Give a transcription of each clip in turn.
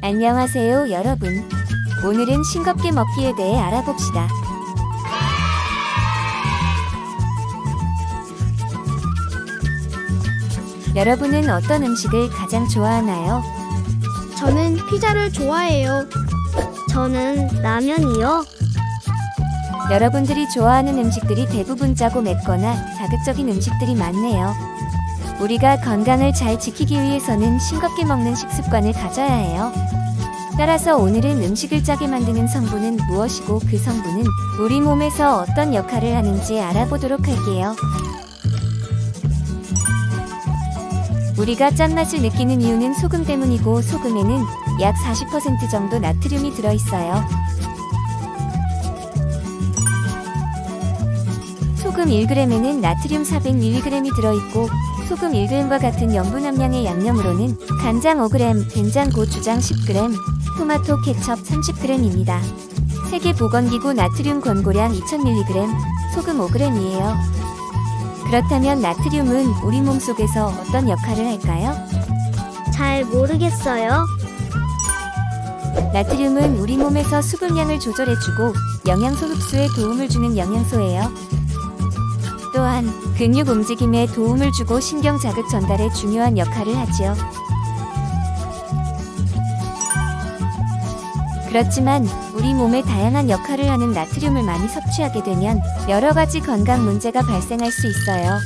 안녕하세요, 여러분. 오늘은 싱겁게 먹기에 대해 알아봅시다. 여러분은 어떤 음식을 가장 좋아하나요? 저는 피자를 좋아해요. 저는 라면이요. 여러분들이 좋아하는 음식들이 대부분 짜고 맵거나 자극적인 음식들이 많네요. 우리가 건강을 잘 지키기 위해서는 싱겁게 먹는 식습관을 가져야 해요. 따라서 오늘은 음식을 짜게 만드는 성분은 무엇이고 그 성분은 우리 몸에서 어떤 역할을 하는지 알아보도록 할게요. 우리가 짠맛을 느끼는 이유는 소금 때문이고 소금에는 약 40% 정도 나트륨이 들어있어요. 소금 1g에는 나트륨 400mg이 들어있고 소금 1g과 같은 염분 함량의 양념으로는 간장 5g, 된장 고추장 10g, 토마토 케첩 30g입니다. 세계보건기구 나트륨 권고량 2000mg, 소금 5g이에요. 그렇다면 나트륨은 우리 몸 속에서 어떤 역할을 할까요? 잘 모르겠어요. 나트륨은 우리 몸에서 수분량을 조절해주고 영양소 흡수에 도움을 주는 영양소예요. 또한 근육 움직임에 도움을 주고 신경 자극 전달에 중요한 역할을 하지요. 그렇지만 우리 몸에 다양한 역할을 하는 나트륨을 많이 섭취하게 되면 여러 가지 건강 문제가 발생할 수 있어요.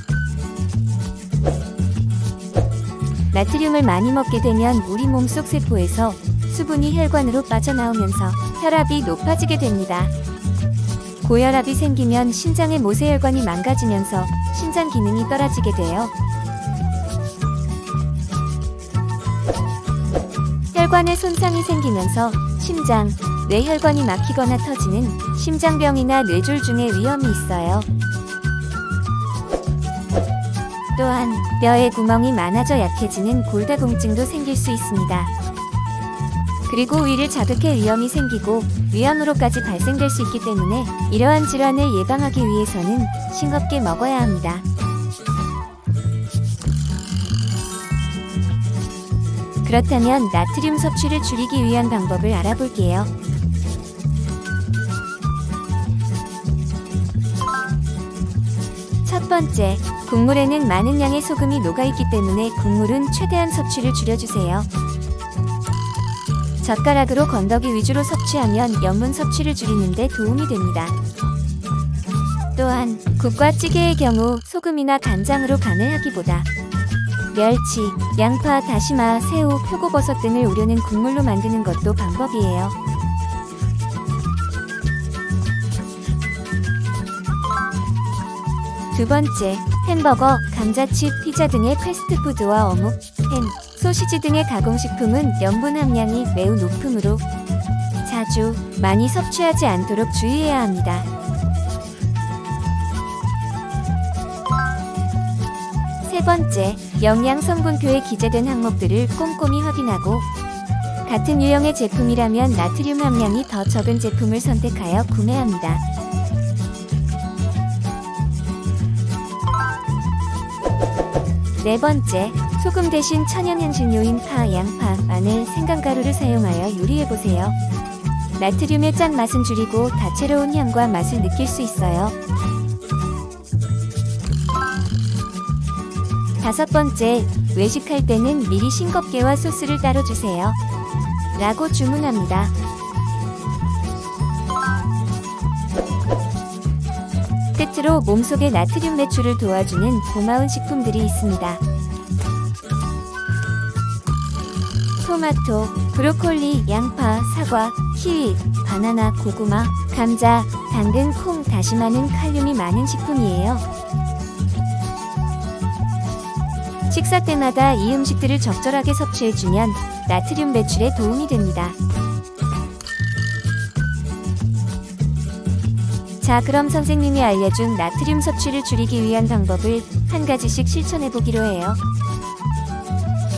나트륨을 많이 먹게 되면 우리 몸 속 세포에서 수분이 혈관으로 빠져나오면서 혈압이 높아지게 됩니다. 고혈압이 생기면 신장의 모세혈관이 망가지면서 신장 기능이 떨어지게 돼요. 혈관에 손상이 생기면서 심장, 뇌혈관이 막히거나 터지는 심장병이나 뇌졸중의 위험이 있어요. 또한 뼈에 구멍이 많아져 약해지는 골다공증도 생길 수 있습니다. 그리고 위를 자극해 위험이 생기고 위암으로까지 발생될 수 있기 때문에 이러한 질환을 예방하기 위해서는 싱겁게 먹어야 합니다. 그렇다면 나트륨 섭취를 줄이기 위한 방법을 알아볼게요. 첫 번째, 국물에는 많은 양의 소금이 녹아있기 때문에 국물은 최대한 섭취를 줄여주세요. 젓가락으로 건더기 위주로 섭취하면 염분 섭취를 줄이는 데 도움이 됩니다. 또한 국과 찌개의 경우 소금이나 간장으로 간을 하기보다 멸치, 양파, 다시마, 새우, 표고버섯 등을 우려낸 국물로 만드는 것도 방법이에요. 두 번째, 햄버거, 감자칩, 피자 등의 패스트푸드와 어묵, 햄, 소시지 등의 가공식품은 염분 함량이 매우 높으므로 자주 많이 섭취하지 않도록 주의해야 합니다. 세 번째, 영양 성분표에 기재된 항목들을 꼼꼼히 확인하고 같은 유형의 제품이라면 나트륨 함량이 더 적은 제품을 선택하여 구매합니다. 네 번째, 소금 대신 천연 향신료인 파, 양파, 마늘, 생강가루를 사용하여 요리해보세요. 나트륨의 짠 맛은 줄이고 다채로운 향과 맛을 느낄 수 있어요. 다섯 번째, 외식할 때는 미리 싱겁게와 소스를 따로 주세요. 라고 주문합니다. 끝으로 몸속의 나트륨 배출을 도와주는 고마운 식품들이 있습니다. 토마토, 브로콜리, 양파, 사과, 키위, 바나나, 고구마, 감자, 당근, 콩, 다시마는 칼륨이 많은 식품이에요. 식사 때마다 이 음식들을 적절하게 섭취해주면 나트륨 배출에 도움이 됩니다. 자, 그럼 선생님이 알려준 나트륨 섭취를 줄이기 위한 방법을 한 가지씩 실천해 보기로 해요.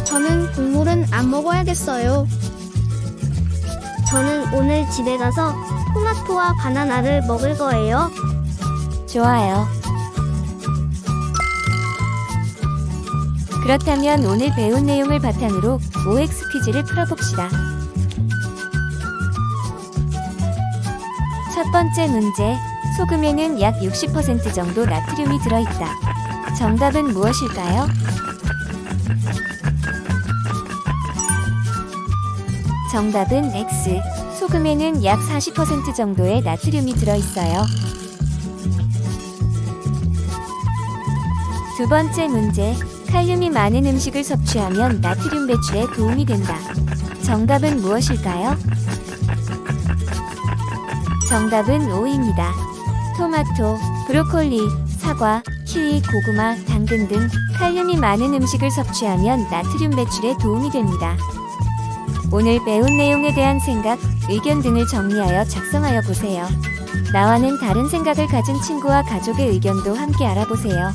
저는 국물은 안 먹어야겠어요. 저는 오늘 집에 가서 토마토와 바나나를 먹을 거예요. 좋아요. 그렇다면 오늘 배운 내용을 바탕으로 OX 퀴즈를 풀어봅시다. 첫 번째 문제. 소금에는 약 60% 정도 나트륨이 들어있다. 정답은 무엇일까요? 정답은 X. 소금에는 약 40% 정도의 나트륨이 들어있어요. 두 번째 문제. 칼륨이 많은 음식을 섭취하면 나트륨 배출에 도움이 된다. 정답은 무엇일까요? 정답은 O입니다. 토마토, 브로콜리, 사과, 키위, 고구마, 당근 등 칼륨이 많은 음식을 섭취하면 나트륨 배출에 도움이 됩니다. 오늘 배운 내용에 대한 생각, 의견 등을 정리하여 작성하여 보세요. 나와는 다른 생각을 가진 친구와 가족의 의견도 함께 알아보세요.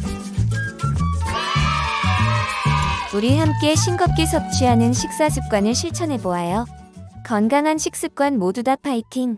우리 함께 싱겁게 섭취하는 식사 습관을 실천해 보아요. 건강한 식습관 모두 다 파이팅!